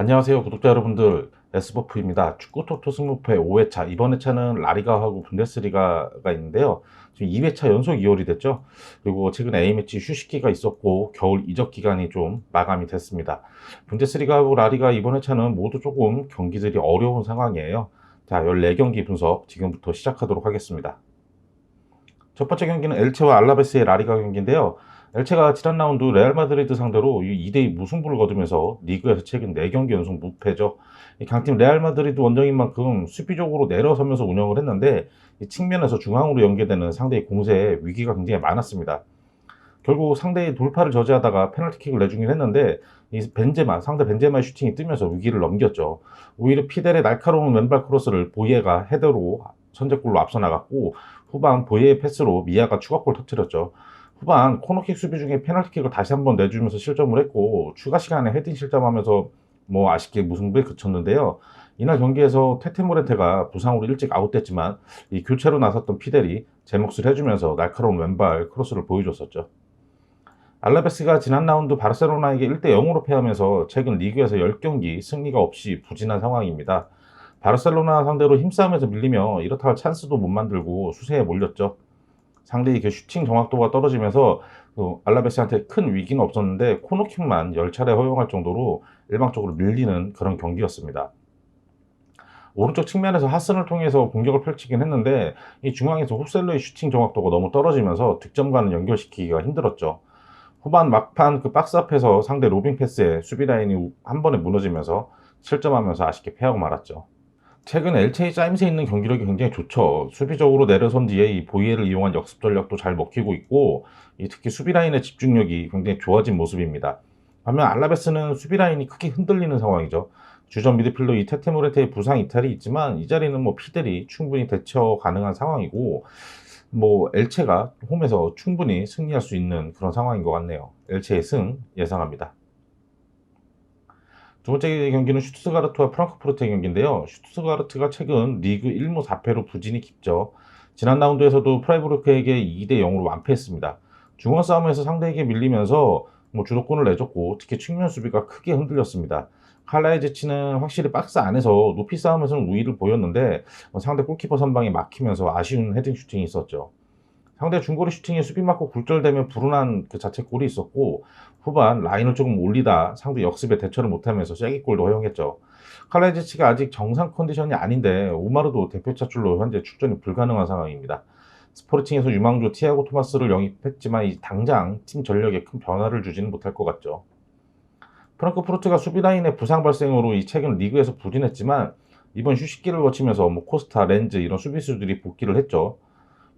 안녕하세요 구독자 여러분들 S버프입니다. 축구 토토 승무패 5회차 이번 회차는 라리가하고 분데스리가가 있는데요. 지금 2회차 연속 2월이 됐죠. 그리고 최근 A매치 휴식기가 있었고 겨울 이적 기간이 좀 마감이 됐습니다. 분데스리가하고 라리가 이번 회차는 모두 조금 경기들이 어려운 상황이에요. 자 14경기 분석 지금부터 시작하도록 하겠습니다. 첫 번째 경기는 엘체와 알라베스의 라리가 경기인데요. 엘체가 지난 라운드 레알 마드리드 상대로 2대2 무승부를 거두면서 리그에서 최근 4경기 연속 무패죠. 이 강팀 레알 마드리드 원정인 만큼 수비적으로 내려서면서 운영을 했는데 이 측면에서 중앙으로 연계되는 상대의 공세에 위기가 굉장히 많았습니다. 결국 상대의 돌파를 저지하다가 페널티킥을 내주긴 했는데 이 벤제마 상대 벤제마의 슈팅이 뜨면서 위기를 넘겼죠. 오히려 피델의 날카로운 왼발 크로스를 보이에가 헤더로 선제골로 앞서 나갔고 후반 보이에의 패스로 미아가 추가골 터뜨렸죠. 후반 코너킥 수비 중에 페널티킥을 다시 한번 내주면서 실점을 했고 추가 시간에 헤딩 실점하면서 뭐 아쉽게 무승부에 그쳤는데요. 이날 경기에서 테테모렌테가 부상으로 일찍 아웃됐지만 이 교체로 나섰던 피델이 제 몫을 해주면서 날카로운 왼발 크로스를 보여줬었죠. 알라베스가 지난 라운드 바르셀로나에게 1대 0으로 패하면서 최근 리그에서 10경기 승리가 없이 부진한 상황입니다. 바르셀로나 상대로 힘싸움에서 밀리며 이렇다 할 찬스도 못 만들고 수세에 몰렸죠. 상대의 그 슈팅 정확도가 떨어지면서 그 알라베스한테 큰 위기는 없었는데 코너킥만 10차례 허용할 정도로 일방적으로 밀리는 그런 경기였습니다. 오른쪽 측면에서 하슨을 통해서 공격을 펼치긴 했는데 이 중앙에서 홉셀러의 슈팅 정확도가 너무 떨어지면서 득점과는 연결시키기가 힘들었죠. 후반 막판 그 박스 앞에서 상대 로빙 패스에 수비 라인이 한 번에 무너지면서 실점하면서 아쉽게 패하고 말았죠. 최근 LCA 짜임새 있는 경기력이 굉장히 좋죠. 수비적으로 내려선 뒤에 이 보이에를 이용한 역습 전략도 잘 먹히고 있고 특히 수비 라인의 집중력이 굉장히 좋아진 모습입니다. 반면 알라베스는 수비 라인이 크게 흔들리는 상황이죠. 주전 미드필더 이 테테모레테의 부상 이탈이 있지만 이 자리는 뭐 피델이 충분히 대처 가능한 상황이고 뭐 엘체가 홈에서 충분히 승리할 수 있는 그런 상황인 것 같네요. 엘체의 승 예상합니다. 두 번째 경기는 슈투트가르트와 프랑크푸르트의 경기인데요. 슈투트가르트가 최근 리그 1무 4패로 부진이 깊죠. 지난 라운드에서도 프라이브르크에게 2대 0으로 완패했습니다. 중원 싸움에서 상대에게 밀리면서 뭐 주도권을 내줬고 특히 측면 수비가 크게 흔들렸습니다. 칼라이제치는 확실히 박스 안에서 높이 싸움에서는 우위를 보였는데 뭐 상대 골키퍼 선방이 막히면서 아쉬운 헤딩 슈팅이 있었죠. 상대 중거리 슈팅에 수비 맞고 굴절되면 불운한 그 자책골이 있었고 후반 라인을 조금 올리다 상대 역습에 대처를 못하면서 쐐기골도 허용했죠. 칼라이제치가 아직 정상 컨디션이 아닌데 우마르도 대표 차출로 현재 출전이 불가능한 상황입니다. 스포르팅에서 유망주 티아고 토마스를 영입했지만 당장 팀 전력에 큰 변화를 주지는 못할 것 같죠. 프랑크푸르트가 수비 라인의 부상 발생으로 이 최근 리그에서 부진했지만 이번 휴식기를 거치면서 뭐 코스타, 렌즈 이런 수비수들이 복귀를 했죠.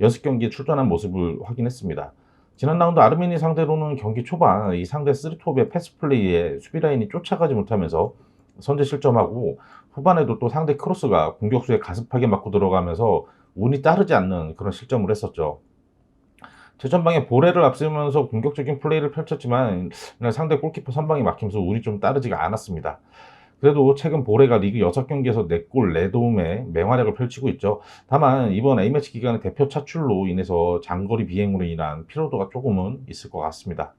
연습 경기에 출전한 모습을 확인했습니다. 지난 라운드 아르메니 상대로는 경기 초반 이 상대 쓰리톱의 패스 플레이에 수비 라인이 쫓아가지 못하면서 선제 실점하고 후반에도 또 상대 크로스가 공격수에 가습하게 맞고 들어가면서 운이 따르지 않는 그런 실점을 했었죠. 최전방에 보레를 앞세우면서 공격적인 플레이를 펼쳤지만 상대 골키퍼 선방이 막히면서 운이 좀 따르지가 않았습니다. 그래도 최근 보레가 리그 6경기에서 4골 4도움의 맹활약을 펼치고 있죠. 다만 이번 A매치 기간의 대표 차출로 인해서 장거리 비행으로 인한 피로도가 조금은 있을 것 같습니다.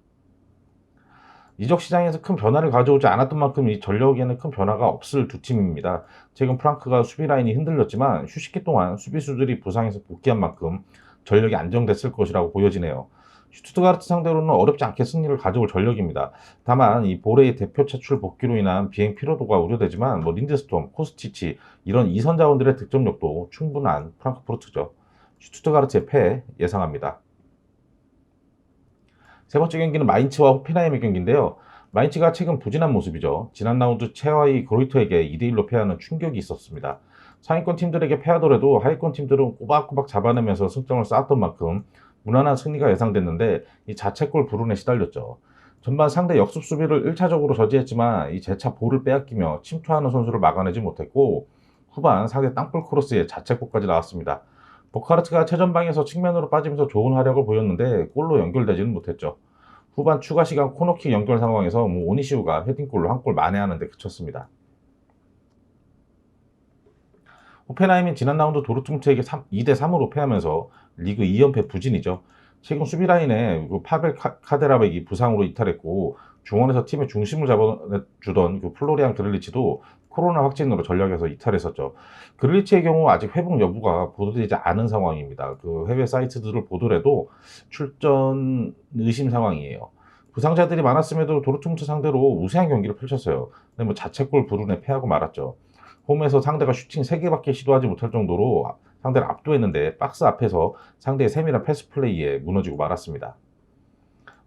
이적 시장에서 큰 변화를 가져오지 않았던 만큼 이 전력에는 큰 변화가 없을 두 팀입니다. 최근 프랑크가 수비 라인이 흔들렸지만 휴식기 동안 수비수들이 부상해서 복귀한 만큼 전력이 안정됐을 것이라고 보여지네요. 슈투트가르트 상대로는 어렵지 않게 승리를 가져올 전력입니다. 다만 이 보레의 대표 차출 복귀로 인한 비행 피로도가 우려되지만 뭐 린드스톰, 코스티치 이런 이선 자원들의 득점력도 충분한 프랑크푸르트죠. 슈투트가르트의 패 예상합니다. 세 번째 경기는 마인츠와 호펜하임의 경기인데요. 마인츠가 최근 부진한 모습이죠. 지난 라운드 체와이 그로이터에게 2대1로 패하는 충격이 있었습니다. 상위권 팀들에게 패하더라도 하위권 팀들은 꼬박꼬박 잡아내면서 승점을 쌓았던 만큼 무난한 승리가 예상됐는데 이 자책골 불운에 시달렸죠. 전반 상대 역습 수비를 1차적으로 저지했지만 이 재차 볼을 빼앗기며 침투하는 선수를 막아내지 못했고 후반 상대 땅볼 크로스에 자책골까지 나왔습니다. 보카르트가 최전방에서 측면으로 빠지면서 좋은 활약을 보였는데 골로 연결되지는 못했죠. 후반 추가 시간 코너킥 연결 상황에서 뭐 오니시우가 헤딩골로 한 골 만회하는 데 그쳤습니다. 호펜하임이 지난 라운드 도르트문트에게 2대 3으로 패하면서 리그 2연패 부진이죠. 최근 수비 라인에 그 파벨 카데라백이 부상으로 이탈했고 중원에서 팀의 중심을 잡아주던 그 플로리안 그릴리치도 코로나 확진으로 전력에서 이탈했었죠. 그릴리치의 경우 아직 회복 여부가 보도되지 않은 상황입니다. 그 해외 사이트들을 보더라도 출전 의심 상황이에요. 부상자들이 많았음에도 도르트문트 상대로 우세한 경기를 펼쳤어요. 근데 뭐 자책골 불운에 패하고 말았죠. 홈에서 상대가 슈팅 3개밖에 시도하지 못할 정도로 상대를 압도했는데 박스 앞에서 상대의 세밀한 패스 플레이에 무너지고 말았습니다.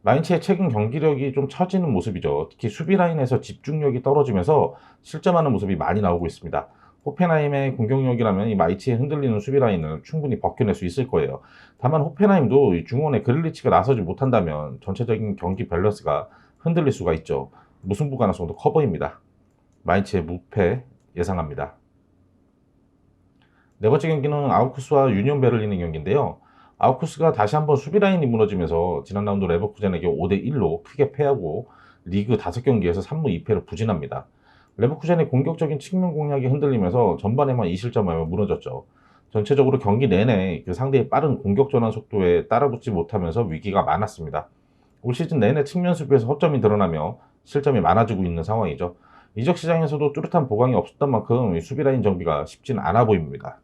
마인츠의 최근 경기력이 좀 처지는 모습이죠. 특히 수비 라인에서 집중력이 떨어지면서 실점하는 모습이 많이 나오고 있습니다. 호펜하임의 공격력이라면 이 마이츠의 흔들리는 수비 라인을 충분히 벗겨낼 수 있을 거예요. 다만 호펜하임도 이 중원의 그릴리치가 나서지 못한다면 전체적인 경기 밸런스가 흔들릴 수가 있죠. 무승부 가능성도 커 보입니다. 마인츠의 무패 예상합니다. 네 번째 경기는 아우쿠스와 유니온 베를린의 경기인데요. 아우쿠스가 다시 한번 수비 라인이 무너지면서 지난 라운드 레버쿠젠에게 5대 1로 크게 패하고 리그 5경기에서 3무 2패로 부진합니다. 레버쿠젠의 공격적인 측면 공략이 흔들리면서 전반에만 2실점하며 무너졌죠. 전체적으로 경기 내내 그 상대의 빠른 공격 전환 속도에 따라붙지 못하면서 위기가 많았습니다. 올 시즌 내내 측면 수비에서 허점이 드러나며 실점이 많아지고 있는 상황이죠. 이적 시장에서도 뚜렷한 보강이 없었던 만큼 수비 라인 정비가 쉽지는 않아 보입니다.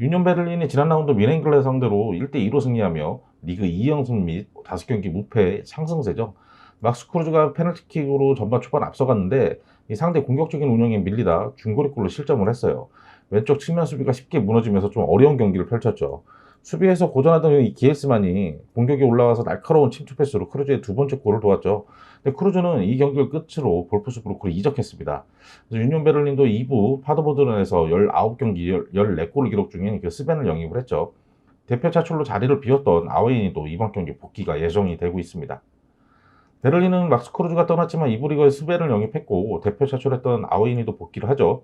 유니온 베를린이 지난 라운드 미넨글레 상대로 1대2로 승리하며 리그 2연승 및 5경기 무패 상승세죠. 막스 크루즈가 페널티킥으로 전반 초반 앞서갔는데 이 상대 공격적인 운영에 밀리다 중거리골로 실점을 했어요. 왼쪽 측면 수비가 쉽게 무너지면서 좀 어려운 경기를 펼쳤죠. 수비에서 고전하던 이 기에스만이 공격에 올라와서 날카로운 침투 패스로 크루즈의 두 번째 골을 도왔죠. 근데 크루즈는 이 경기를 끝으로 볼프스부르크로 이적했습니다. 그래서 유니온 베를린도 2부 파드보드런에서 19경기 14골을 기록 중인 그 스벤을 영입을 했죠. 대표 차출로 자리를 비웠던 아웨인이도 이번 경기 복귀가 예정이 되고 있습니다. 베를린은 막스 크루즈가 떠났지만 이부 리그에 스벤을 영입했고 대표 차출했던 아웨인이도 복귀를 하죠.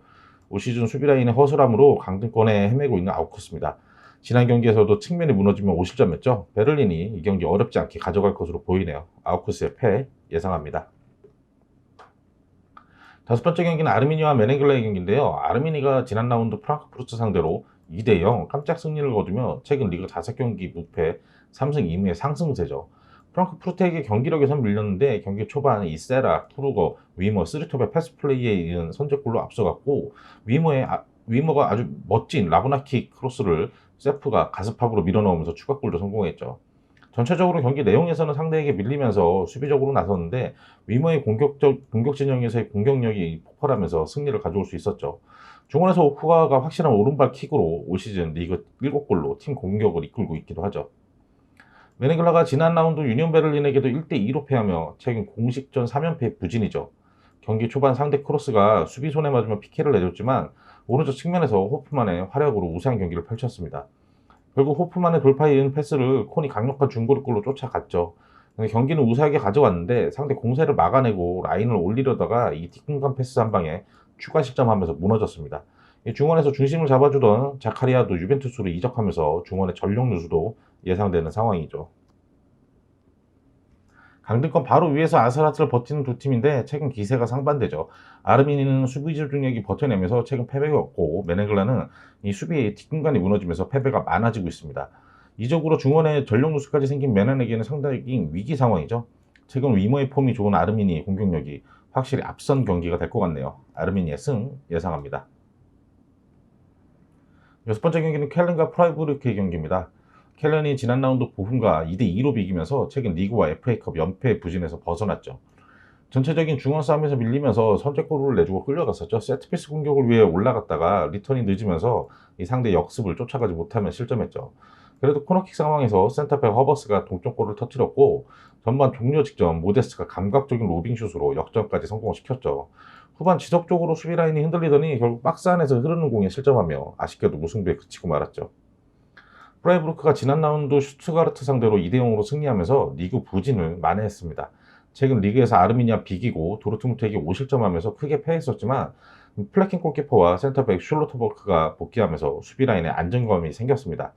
올 시즌 수비 라인의 허술함으로 강등권에 헤매고 있는 아우크스입니다. 지난 경기에서도 측면이 무너지며 5실점 했죠. 베를린이 이 경기 어렵지 않게 가져갈 것으로 보이네요. 아우크스의 패 예상합니다. 다섯 번째 경기는 아르미니와 메네글라의 경기인데요. 아르미니가 지난 라운드 프랑크푸르트 상대로 2대0 깜짝 승리를 거두며 최근 리그 5경기 무패 3승 2무의 상승세죠. 프랑크푸르트에게 경기력에선 밀렸는데 경기 초반 이세라, 푸르거, 위머, 스리톱의 패스 플레이에 이은 선제골로 앞서갔고 위머의 아, 위머가 아주 멋진 라브나키 크로스를 세프가 가스팍으로 밀어넣으면서 추가골도 성공했죠. 전체적으로 경기 내용에서는 상대에게 밀리면서 수비적으로 나섰는데 위머의 공격적 공격 진영에서의 공격력이 폭발하면서 승리를 가져올 수 있었죠. 중원에서 오쿠가가 확실한 오른발 킥으로 올 시즌 리그 7골로 팀 공격을 이끌고 있기도 하죠. 메네글라가 지난 라운드 유니온 베를린에게도 1대2로 패하며 최근 공식전 3연패 부진이죠. 경기 초반 상대 크로스가 수비 손에 맞으며 피케를 내줬지만 오른쪽 측면에서 호프만의 활약으로 우세한 경기를 펼쳤습니다. 결국 호프만의 돌파에 이은 패스를 콘이 강력한 중거리골로 쫓아갔죠. 경기는 우세하게 가져왔는데 상대 공세를 막아내고 라인을 올리려다가 이 뒷공간 패스 한 방에 추가 실점하면서 무너졌습니다. 중원에서 중심을 잡아주던 자카리아도 유벤투스로 이적하면서 중원의 전력 누수도 예상되는 상황이죠. 강등권 바로 위에서 아스라트를 버티는 두 팀인데 최근 기세가 상반되죠. 아르미니는 수비 집중력이 버텨내면서 최근 패배가 없고 메네글라는 이 수비의 뒷공간이 무너지면서 패배가 많아지고 있습니다. 이적으로 중원에 전력 누수까지 생긴 메넨에게는 상당히 위기 상황이죠. 최근 위머의 폼이 좋은 아르미니의 공격력이 확실히 앞선 경기가 될 것 같네요. 아르미니의 승 예상합니다. 여섯 번째 경기는 켈린과 프라이부르크의 경기입니다. 켈런이 지난 라운드 보훈과 2대2로 비기면서 최근 리그와 FA컵 연패 부진에서 벗어났죠. 전체적인 중원 싸움에서 밀리면서 선제골을 내주고 끌려갔었죠. 세트피스 공격을 위해 올라갔다가 리턴이 늦으면서 이 상대 역습을 쫓아가지 못하면 실점했죠. 그래도 코너킥 상황에서 센터백 허버스가 동점골을 터뜨렸고 전반 종료 직전 모데스가 감각적인 로빙슛으로 역전까지 성공시켰죠. 후반 지속적으로 수비 라인이 흔들리더니 결국 박스 안에서 흐르는 공에 실점하며 아쉽게도 무승부에 그치고 말았죠. 프라이브루크가 지난 라운드 슈트가르트 상대로 2대0으로 승리하면서 리그 부진을 만회했습니다. 최근 리그에서 아르미니아 비기고 도르트문트에게 5실점하면서 크게 패했었지만 플래킹 골키퍼와 센터백 슐로터버크가 복귀하면서 수비 라인에 안정감이 생겼습니다.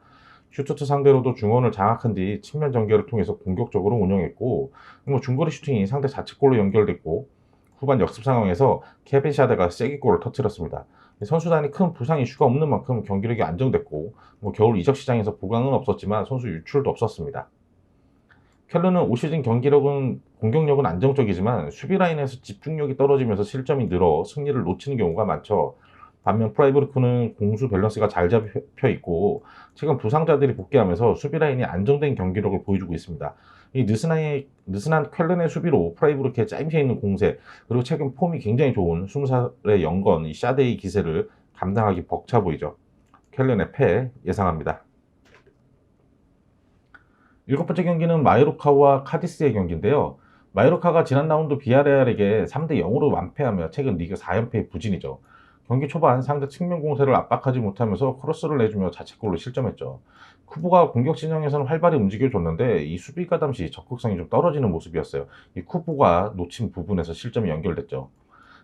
슈투트 상대로도 중원을 장악한 뒤 측면 전개를 통해서 공격적으로 운영했고 뭐 중거리 슈팅이 상대 자책골로 연결됐고 후반 역습 상황에서 케빈 샤데가 세기골을 터뜨렸습니다. 선수단이 큰 부상 이슈가 없는 만큼 경기력이 안정됐고 뭐 겨울 이적 시장에서 보강은 없었지만 선수 유출도 없었습니다. 켈르는 올 시즌 경기력은 공격력은 안정적이지만 수비 라인에서 집중력이 떨어지면서 실점이 늘어 승리를 놓치는 경우가 많죠. 반면 프라이브르크는 공수 밸런스가 잘 잡혀 있고 최근 부상자들이 복귀하면서 수비 라인이 안정된 경기력을 보여주고 있습니다. 이 느슨한, 느슨한 켈른의 수비로 프라이브르크의 짜임새 있는 공세 그리고 최근 폼이 굉장히 좋은 20살의 영건 이 샤데이 기세를 감당하기 벅차 보이죠. 켈른의 패 예상합니다. 일곱 번째 경기는 마요르카와 카디스의 경기인데요. 마요르카가 지난 라운드 비아레알에게 3대 0으로 완패하며 최근 리그 4연패의 부진이죠. 경기 초반 상대 측면 공세를 압박하지 못하면서 크로스를 내주며 자책골로 실점했죠. 쿠보가 공격 진영에서는 활발히 움직여줬는데 이 수비가 당시 적극성이 좀 떨어지는 모습이었어요. 이 쿠보가 놓친 부분에서 실점이 연결됐죠.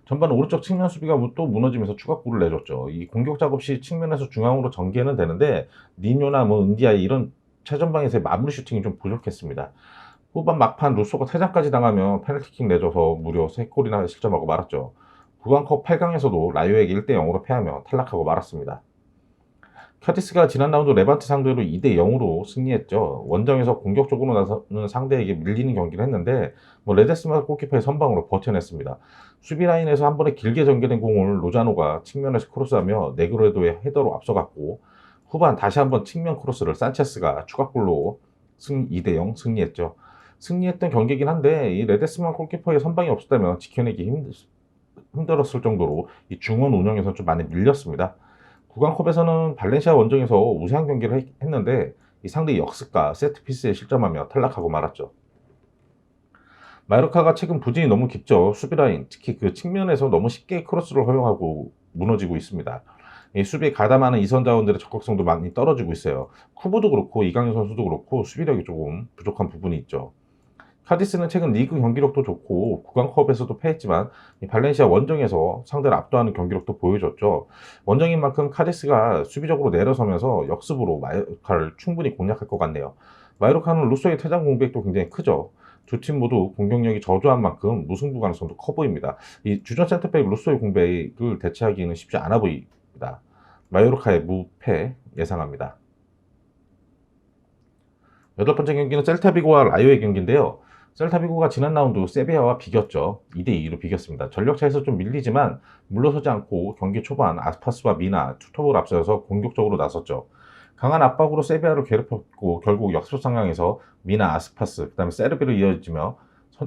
전반 오른쪽 측면 수비가 또 무너지면서 추가골을 내줬죠. 이 공격 작업 시 측면에서 중앙으로 전개는 되는데 니뇨나 뭐 은디아이 이런 최전방에서의 마무리 슈팅이 좀 부족했습니다. 후반 막판 루소가 퇴장까지 당하며 페널티킥 내줘서 무려 3골이나 실점하고 말았죠. 구강컵 8강에서도 라이오에게 1대 0으로 패하며 탈락하고 말았습니다. 켜티스가 지난 라운드 레반트 상대로 2대 0으로 승리했죠. 원정에서 공격적으로 나서는 상대에게 밀리는 경기를 했는데 뭐 레데스마 골키퍼의 선방으로 버텨냈습니다. 수비 라인에서 한 번에 길게 전개된 공을 로자노가 측면에서 크로스하며 네그로에도의 헤더로 앞서갔고 후반 다시 한번 측면 크로스를 산체스가 추가골로 승 2대 0 승리했죠. 승리했던 경기긴 한데 이 레데스만 골키퍼의 선방이 없었다면 지켜내기 힘, 힘들었을 정도로 이 중원 운영에서 좀 많이 밀렸습니다. 구강컵에서는 발렌시아 원정에서 우세한 경기를 했, 했는데 이 상대 역습과 세트피스에 실점하며 탈락하고 말았죠. 마요르카가 최근 부진이 너무 깊죠. 수비라인, 특히 그 측면에서 너무 쉽게 크로스를 허용하고 무너지고 있습니다. 이 수비에 가담하는 이선 자원들의 적극성도 많이 떨어지고 있어요. 쿠보도 그렇고 이강인 선수도 그렇고 수비력이 조금 부족한 부분이 있죠. 카디스는 최근 리그 경기력도 좋고 구강컵에서도 패했지만 발렌시아 원정에서 상대를 압도하는 경기력도 보여줬죠. 원정인 만큼 카디스가 수비적으로 내려서면서 역습으로 마요르카를 충분히 공략할 것 같네요. 마요르카는 루소의 퇴장 공백도 굉장히 크죠. 두팀 모두 공격력이 저조한 만큼 무승부 가능성도 커 보입니다. 이 주전 센터백 루소의 공백을 대체하기는 쉽지 않아 보입니다. 마요르카의 무패 예상합니다. 여덟 번째 경기는 셀타비고와 라이오의 경기인데요. 셀타비고가 지난 라운드 세비야와 비겼죠. 2대2로 비겼습니다. 전력차에서 좀 밀리지만 물러서지 않고 경기 초반 아스파스와 미나, 투톱을 앞서서 공격적으로 나섰죠. 강한 압박으로 세비야를 괴롭혔고 결국 역습 상황에서 미나, 아스파스, 그 다음에 세르비로 이어지며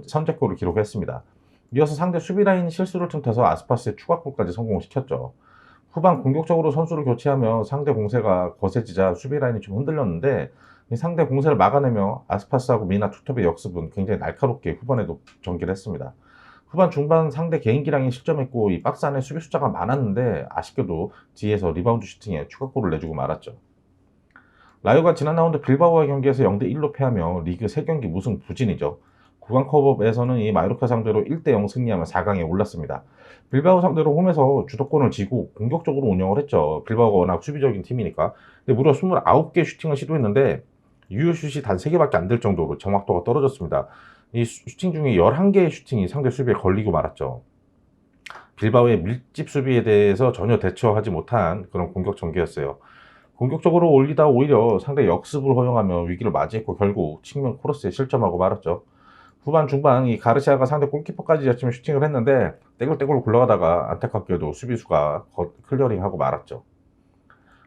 선제골을 기록했습니다. 이어서 상대 수비 라인 실수를 틈타서 아스파스의 추가골까지 성공시켰죠. 후반 공격적으로 선수를 교체하며 상대 공세가 거세지자 수비 라인이 좀 흔들렸는데 상대 공세를 막아내며 아스파스하고 미나 투톱의 역습은 굉장히 날카롭게 후반에도 전개를 했습니다. 후반 중반 상대 개인기량이 실점했고 이 박스 안에 수비 숫자가 많았는데 아쉽게도 뒤에서 리바운드 슈팅에 추가골을 내주고 말았죠. 라이오가 지난 라운드 빌바오와 경기에서 0대 1로 패하며 리그 3경기 무승 부진이죠. 구강컵에서는 이 마요르카 상대로 1대0 승리하며 4강에 올랐습니다. 빌바오 상대로 홈에서 주도권을 쥐고 공격적으로 운영을 했죠. 빌바오가 워낙 수비적인 팀이니까. 근데 무려 29개 슈팅을 시도했는데 유효슛이 단 3개밖에 안 될 정도로 정확도가 떨어졌습니다. 이 슈팅 중에 11개의 슈팅이 상대 수비에 걸리고 말았죠. 빌바오의 밀집 수비에 대해서 전혀 대처하지 못한 그런 공격 전개였어요. 공격적으로 올리다 오히려 상대 역습을 허용하며 위기를 맞이했고 결국 측면 코러스에 실점하고 말았죠. 후반 중반 이 가르시아가 상대 골키퍼까지 잡치면 슈팅을 했는데 떼굴떼굴 굴러가다가 안타깝게도 수비수가 클리어링하고 말았죠.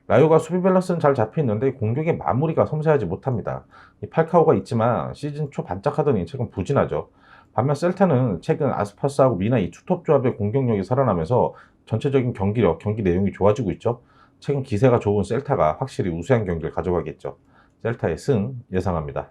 라이오가 수비 밸런스는 잘 잡혀 있는데 공격의 마무리가 섬세하지 못합니다. 이 팔카오가 있지만 시즌 초 반짝하더니 최근 부진하죠. 반면 셀타는 최근 아스파스하고 미나 이 투톱 조합의 공격력이 살아나면서 전체적인 경기력, 경기 내용이 좋아지고 있죠. 최근 기세가 좋은 셀타가 확실히 우세한 경기를 가져가겠죠. 셀타의 승 예상합니다.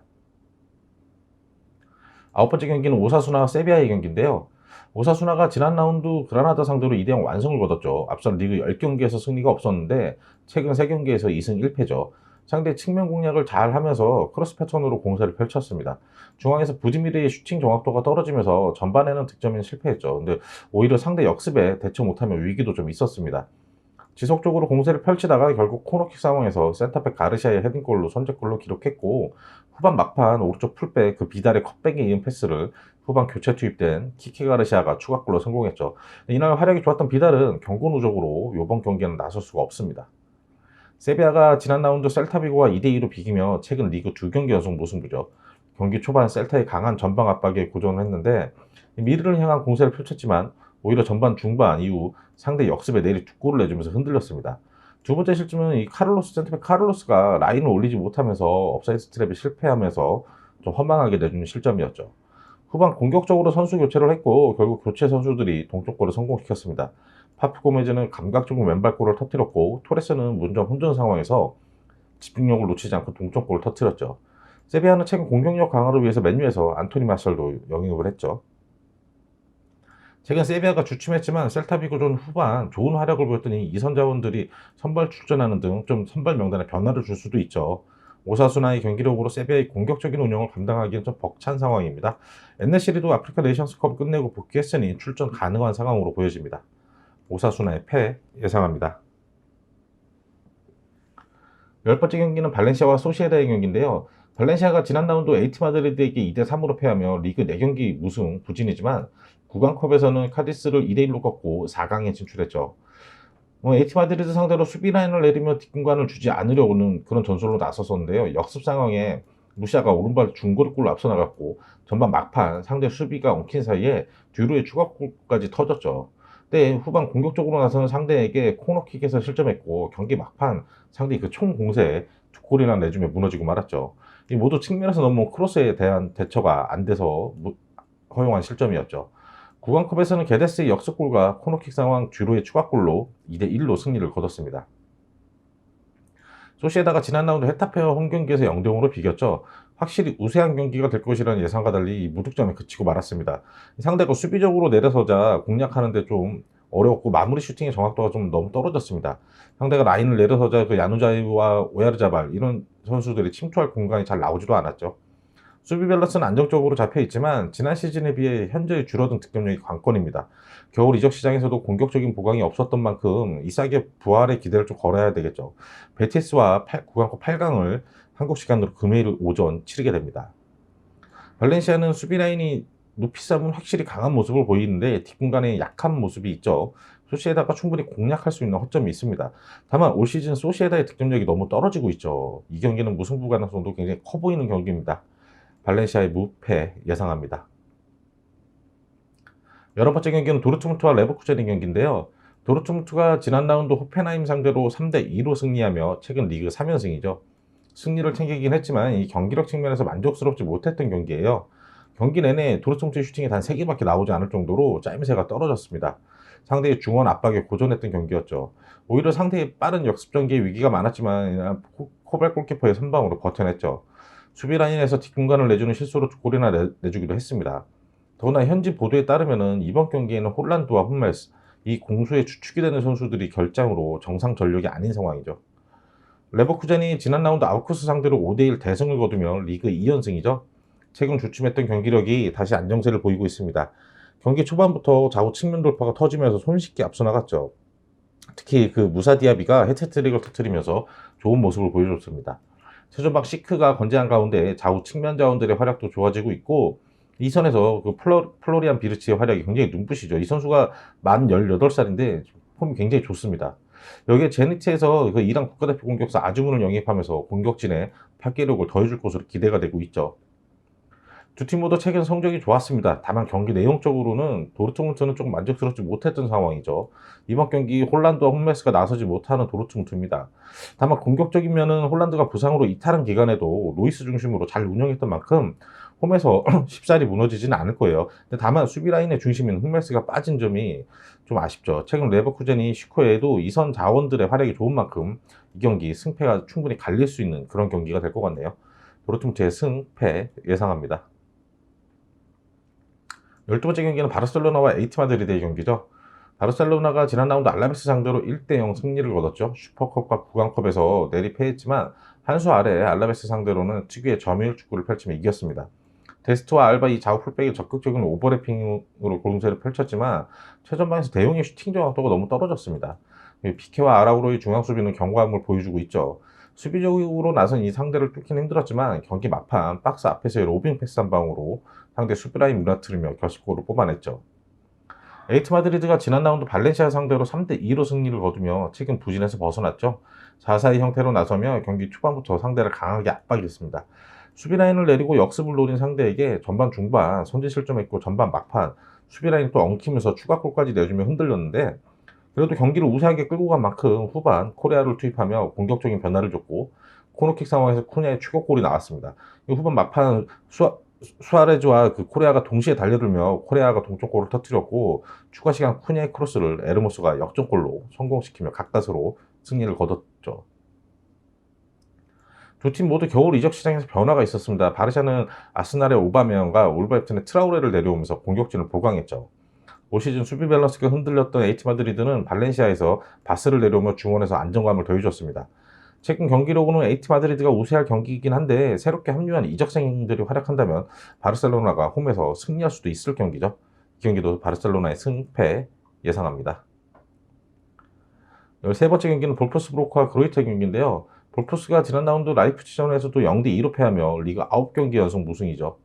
아홉 번째 경기는 오사수나 세비야의 경기인데요. 오사수나가 지난 라운드 그라나다 상대로 2대0 완승을 거뒀죠. 앞선 리그 10경기에서 승리가 없었는데 최근 3경기에서 2승 1패죠. 상대 측면 공략을 잘 하면서 크로스 패턴으로 공세를 펼쳤습니다. 중앙에서 부지미르의 슈팅 정확도가 떨어지면서 전반에는 득점에 실패했죠. 근데 오히려 상대 역습에 대처 못하면 위기도 좀 있었습니다. 지속적으로 공세를 펼치다가 결국 코너킥 상황에서 센터백 가르시아의 헤딩골로 선제골로 기록했고 후반 막판 오른쪽 풀백 그 비달의 컵백에 이은 패스를 후반 교체 투입된 키키 가르시아가 추가골로 성공했죠. 이날 활약이 좋았던 비달은 경고 누적으로 이번 경기에는 나설 수가 없습니다. 세비야가 지난 라운드 셀타비고와 2대2로 비기며 최근 리그 두 경기 연속 무승부죠. 경기 초반 셀타의 강한 전방 압박에 고전을 했는데 미르를 향한 공세를 펼쳤지만 오히려 전반 중반 이후 상대 역습에 내리 두 골을 내주면서 흔들렸습니다. 두 번째 실점은 이 카를로스 센터백 카를로스가 라인을 올리지 못하면서 업사이드 스트랩에 실패하면서 좀 허망하게 내주는 실점이었죠. 후반 공격적으로 선수 교체를 했고 결국 교체 선수들이 동쪽골을 성공시켰습니다. 파프 고메즈는 감각적인 왼발골을 터뜨렸고 토레스는 문전 혼전 상황에서 집중력을 놓치지 않고 동쪽골을 터뜨렸죠. 세비야는 최근 공격력 강화를 위해서 맨유에서 안토니 마셜도 영입을 했죠. 최근 세비야가 주춤했지만 셀타비고전 후반 좋은 활약을 보였더니 이선 자원들이 선발 출전하는 등 좀 선발 명단에 변화를 줄 수도 있죠. 오사수나의 경기력으로 세비야의 공격적인 운영을 감당하기는 좀 벅찬 상황입니다. 엔네시리도 아프리카 네이션스컵 끝내고 복귀했으니 출전 가능한 상황으로 보여집니다. 오사수나의 패 예상합니다. 열 번째 경기는 발렌시아와 소시에다의 경기인데요. 발렌시아가 지난 라운드 에이티 마드리드에게 2대 3으로 패하며 리그 4경기 무승 부진이지만 구강컵에서는 카디스를 2대 1로 꺾고 4강에 진출했죠. 뭐 에이티 마드리드 상대로 수비 라인을 내리며 뒷공간을 주지 않으려고는 그런 전술로 나섰었는데요. 역습 상황에 무시아가 오른발 중거리골로 앞서 나갔고 전반 막판 상대 수비가 엉킨 사이에 뒤로의 추가골까지 터졌죠. 때 후반 공격적으로 나서는 상대에게 코너킥에서 실점했고 경기 막판 상대 그 총 공세에 두 골이나 내주며 무너지고 말았죠. 이 모두 측면에서 너무 크로스에 대한 대처가 안 돼서 무- 허용한 실점이었죠. 구강컵에서는 게데스의 역습골과 코너킥 상황 뒤로의 추가골로 2대 1로 승리를 거뒀습니다. 소시에다가 지난 라운드 헤타페와 홈경기에서 0대 0으로 비겼죠. 확실히 우세한 경기가 될 것이라는 예상과 달리 이 무득점에 그치고 말았습니다. 상대가 수비적으로 내려서자 공략하는데 좀 어려웠고 마무리 슈팅의 정확도가 좀 너무 떨어졌습니다. 상대가 라인을 내려서자 그 야누자이와 오야르자발 이런 선수들이 침투할 공간이 잘 나오지도 않았죠. 수비 밸런스는 안정적으로 잡혀 있지만 지난 시즌에 비해 현저히 줄어든 득점력이 관건입니다. 겨울 이적 시장에서도 공격적인 보강이 없었던 만큼 이삭의 부활의 기대를 좀 걸어야 되겠죠. 베티스와 8, 구강컵 8강을 한국 시간으로 금요일 오전 치르게 됩니다. 발렌시아는 수비 라인이 높이 쌓으면 확실히 강한 모습을 보이는데 뒷공간에 약한 모습이 있죠. 소시에다가 충분히 공략할 수 있는 허점이 있습니다. 다만 올 시즌 소시에다의 득점력이 너무 떨어지고 있죠. 이 경기는 무승부 가능성도 굉장히 커 보이는 경기입니다. 발렌시아의 무패 예상합니다. 여러 번째 경기는 도르트문트와 레버쿠젠의 경기인데요. 도르트문트가 지난 라운드 호펜하임 상대로 3대 2로 승리하며 최근 리그 3연승이죠. 승리를 챙기긴 했지만 이 경기력 측면에서 만족스럽지 못했던 경기예요. 경기 내내 도르트문트 슈팅이 단 3개밖에 나오지 않을 정도로 짜임새가 떨어졌습니다. 상대의 중원 압박에 고전했던 경기였죠. 오히려 상대의 빠른 역습 전개에 위기가 많았지만 코- 코벨 골키퍼의 선방으로 버텨냈죠. 수비 라인에서 뒷공간을 내주는 실수로 두 골이나 내, 내주기도 했습니다. 더구나 현지 보도에 따르면 이번 경기에는 홀란드와 홈멜스 이 공수에 주축이 되는 선수들이 결장으로 정상 전력이 아닌 상황이죠. 레버쿠젠이 지난 라운드 아우크스 상대로 5대1 대승을 거두며 리그 2연승이죠. 최근 주춤했던 경기력이 다시 안정세를 보이고 있습니다. 경기 초반부터 좌우 측면 돌파가 터지면서 손쉽게 앞서 나갔죠. 특히 그 무사 디아비가 해트트릭을 터뜨리면서 좋은 모습을 보여줬습니다. 최전방 시크가 건재한 가운데 좌우 측면 자원들의 활약도 좋아지고 있고 이 선에서 그 플로, 플로 리안 비르치의 활약이 굉장히 눈부시죠. 이 선수가 만 18살인데 폼이 굉장히 좋습니다. 여기에 제니트에서 그 이란 국가대표 공격수 아주문을 영입하면서 공격진에 파괴력을 더해줄 것으로 기대가 되고 있죠. 두 팀 모두 최근 성적이 좋았습니다. 다만 경기 내용적으로는 도르트문트는 조금 만족스럽지 못했던 상황이죠. 이번 경기 홀란드와 홈메스가 나서지 못하는 도르트문트입니다. 다만 공격적인 면은 홀란드가 부상으로 이탈한 기간에도 로이스 중심으로 잘 운영했던 만큼 홈에서 쉽사리 무너지지는 않을 거예요. 근데 다만 수비 라인의 중심인 홈메스가 빠진 점이 좀 아쉽죠. 최근 레버쿠젠이 슈코에도 이선 자원들의 활약이 좋은 만큼 이 경기 승패가 충분히 갈릴 수 있는 그런 경기가 될 것 같네요. 도르트문트의 승패 예상합니다. 12번째 경기는 바르셀로나와 에이티 마드리드의 경기죠. 바르셀로나가 지난 라운드 알라베스 상대로 1대0 승리를 거뒀죠. 슈퍼컵과 구강컵에서 내리 패했지만 한 수 아래 알라베스 상대로는 특유의 점유율 축구를 펼치며 이겼습니다. 데스트와 알바 이 좌우 풀백이 적극적인 오버래핑으로 공세를 펼쳤지만 최전방에서 대용의 슈팅 정확도가 너무 떨어졌습니다. 피케와 아라우로의 중앙 수비는 경고함을 보여주고 있죠. 수비적으로 나선 이 상대를 뚫기는 힘들었지만 경기 막판 박스 앞에서의 로빙 패스 한 방으로 상대 수비라인 무너뜨리며 결승골을 뽑아냈죠. 에이트 마드리드가 지난 라운드 발렌시아 상대로 3대 2로 승리를 거두며 최근 부진에서 벗어났죠. 자사의 형태로 나서며 경기 초반부터 상대를 강하게 압박했습니다. 수비 라인을 내리고 역습을 노린 상대에게 전반 중반 선제 실점했고 전반 막판 수비 라인이 또 엉키면서 추가골까지 내주며 흔들렸는데 그래도 경기를 우세하게 끌고 간 만큼 후반 코레아를 투입하며 공격적인 변화를 줬고 코너킥 상황에서 쿠냐의 추격골이 나왔습니다. 이 후반 막판 수아, 수아레즈와 그 코레아가 동시에 달려들며 코레아가 동점골을 터뜨렸고 추가 시간 쿠냐의 크로스를 에르모스가 역전골로 성공시키며 가까스로 승리를 거뒀죠. 두 팀 모두 겨울 이적 시장에서 변화가 있었습니다. 바르샤는 아스날의 오바메언과 울버햄튼의 트라우레를 내려오면서 공격진을 보강했죠. 올 시즌 수비 밸런스가 흔들렸던 에이티 마드리드는 발렌시아에서 바스를 내려오며 중원에서 안정감을 더해줬습니다. 최근 경기력으로는 에이티 마드리드가 우세할 경기이긴 한데 새롭게 합류한 이적생들이 활약한다면 바르셀로나가 홈에서 승리할 수도 있을 경기죠. 이 경기도 바르셀로나의 승패 예상합니다. 13번째 경기는 볼프스 브로크와 그로이트 경기인데요. 볼프스가 지난 라운드 라이프치전에서도 0대2로 패하며 리그 9경기 연속 무승이죠.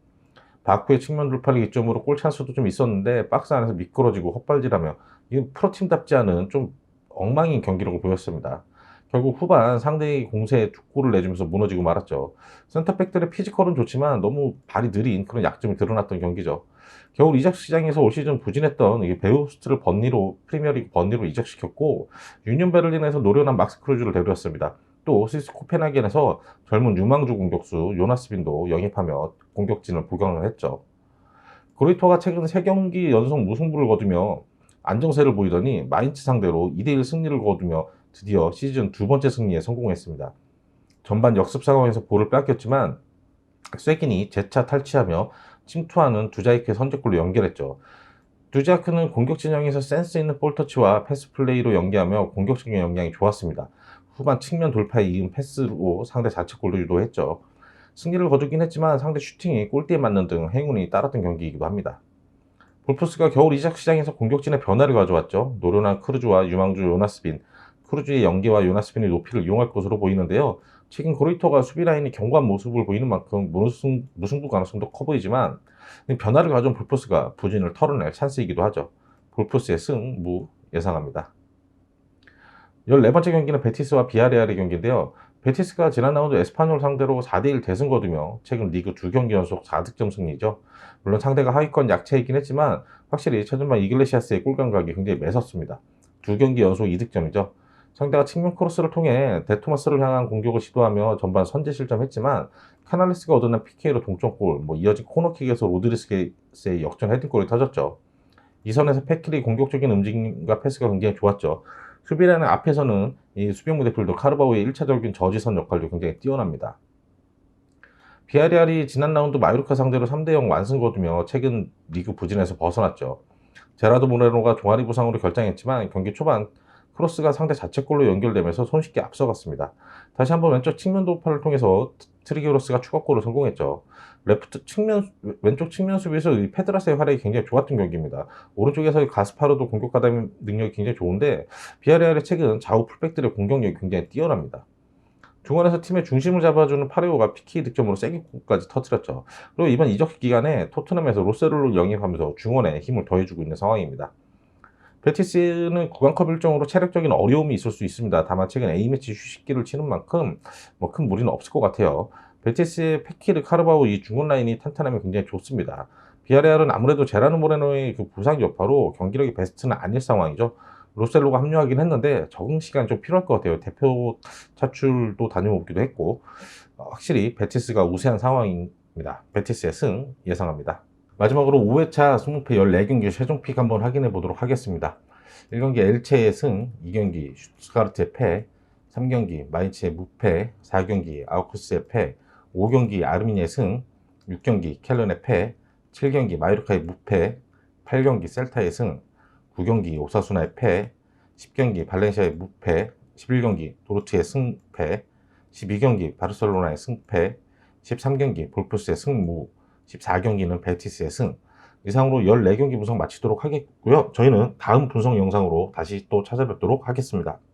바쿠의 측면 돌파를 기점으로 골 찬스도 좀 있었는데 박스 안에서 미끄러지고 헛발질하며 이 프로팀답지 않은 좀 엉망인 경기력을 보였습니다. 결국 후반 상대의 공세에 두 골을 내주면서 무너지고 말았죠. 센터백들의 피지컬은 좋지만 너무 발이 느린 그런 약점이 드러났던 경기죠. 겨울 이적 시장에서 올 시즌 부진했던 베우스트를 번니로 프리미어리그 번니로 이적시켰고 유니온 베를린에서 노련한 막스 크루즈를 데려왔습니다. 또 스위스 코펜하겐에서 젊은 유망주 공격수 요나스 빈도 영입하며 공격진을 보강을 했죠. 그로이터가 최근 3경기 연속 무승부를 거두며 안정세를 보이더니 마인츠 상대로 2대1 승리를 거두며 드디어 시즌 두 번째 승리에 성공했습니다. 전반 역습 상황에서 볼을 뺏겼지만 쇠긴이 재차 탈취하며 침투하는 두자이크의 선제골로 연결했죠. 두자이크는 공격 진영에서 센스 있는 볼터치와 패스 플레이로 연계하며 공격적인 역량이 좋았습니다. 후반 측면 돌파에 이은 패스로 상대 자책골도 유도했죠. 승리를 거두긴 했지만 상대 슈팅이 골대에 맞는 등 행운이 따랐던 경기이기도 합니다. 볼프스가 겨울 이적 시장에서 공격진의 변화를 가져왔죠. 노련한 크루즈와 유망주 요나스빈, 크루즈의 연계와 요나스빈의 높이를 이용할 것으로 보이는데요. 최근 그로이터가 수비 라인이 견고한 모습을 보이는 만큼 무승, 무승부 가능성도 커 보이지만 변화를 가져온 볼프스가 부진을 털어낼 찬스이기도 하죠. 볼프스의 승, 무 예상합니다. 14번째 경기는 베티스와 비아레알의 경기인데요. 베티스가 지난 라운드 에스파뇰 상대로 4대1 대승 거두며 최근 리그 2경기 연속 4득점 승리죠. 물론 상대가 하위권 약체이긴 했지만 확실히 최전방 이글레시아스의 골 감각이 굉장히 매섭습니다. 두 경기 연속 2득점이죠. 상대가 측면 크로스를 통해 데토마스를 향한 공격을 시도하며 전반 선제 실점했지만 카날리스가 얻어낸 PK로 동점골, 뭐 이어진 코너킥에서 로드리스의 역전 헤딩골이 터졌죠. 이 선에서 패킬이 공격적인 움직임과 패스가 굉장히 좋았죠. 수비라는 앞에서는 이 수비형 무대풀도 카르바오의 1차적인 저지선 역할도 굉장히 뛰어납니다. 비아리알이 지난 라운드 마요르카 상대로 3대0 완승 거두며 최근 리그 부진에서 벗어났죠. 제라도 모레노가 종아리 부상으로 결장했지만 경기 초반 크로스가 상대 자책골로 연결되면서 손쉽게 앞서갔습니다. 다시 한번 왼쪽 측면 돌파를 통해서 트리게로스가 추가골을 성공했죠. 레프트 측면 왼쪽 측면 수비에서 이 페드라스의 활약이 굉장히 좋았던 경기입니다. 오른쪽에서 가스파르도 공격 가담 능력이 굉장히 좋은데 비아레알의 최근 좌우 풀백들의 공격력이 굉장히 뛰어납니다. 중원에서 팀의 중심을 잡아주는 파레오가 PK 득점으로 세기골까지 터뜨렸죠. 그리고 이번 이적 기간에 토트넘에서 로세르를 영입하면서 중원에 힘을 더해주고 있는 상황입니다. 베티스는 구강컵 일정으로 체력적인 어려움이 있을 수 있습니다. 다만 최근 A매치 휴식기를 치는 만큼 뭐 큰 무리는 없을 것 같아요. 베티스의 페키르, 카르바오 이 중원 라인이 탄탄하면 굉장히 좋습니다. 비아레알은 아무래도 제라누 모레노의 그 부상 여파로 경기력이 베스트는 아닐 상황이죠. 로셀로가 합류하긴 했는데 적응 시간 좀 필요할 것 같아요. 대표 차출도 다녀오기도 했고 어, 확실히 베티스가 우세한 상황입니다. 베티스의 승 예상합니다. 마지막으로 5회차 20패 14경기 최종 픽 한번 확인해 보도록 하겠습니다. 1경기 엘체의 승, 2경기 슈트가르트의 패, 3경기 마이츠의 무패, 4경기 아우크스의 패, 5경기 아르미니의 승, 6경기 켈런의 패, 7경기 마이르카의 무패, 8경기 셀타의 승, 9경기 오사수나의 패, 10경기 발렌시아의 무패, 11경기 도르트의 승패, 12경기 바르셀로나의 승패, 13경기 볼프스의 승무, 14경기는 베티스의 승. 이상으로 14경기 분석 마치도록 하겠고요. 저희는 다음 분석 영상으로 다시 또 찾아뵙도록 하겠습니다.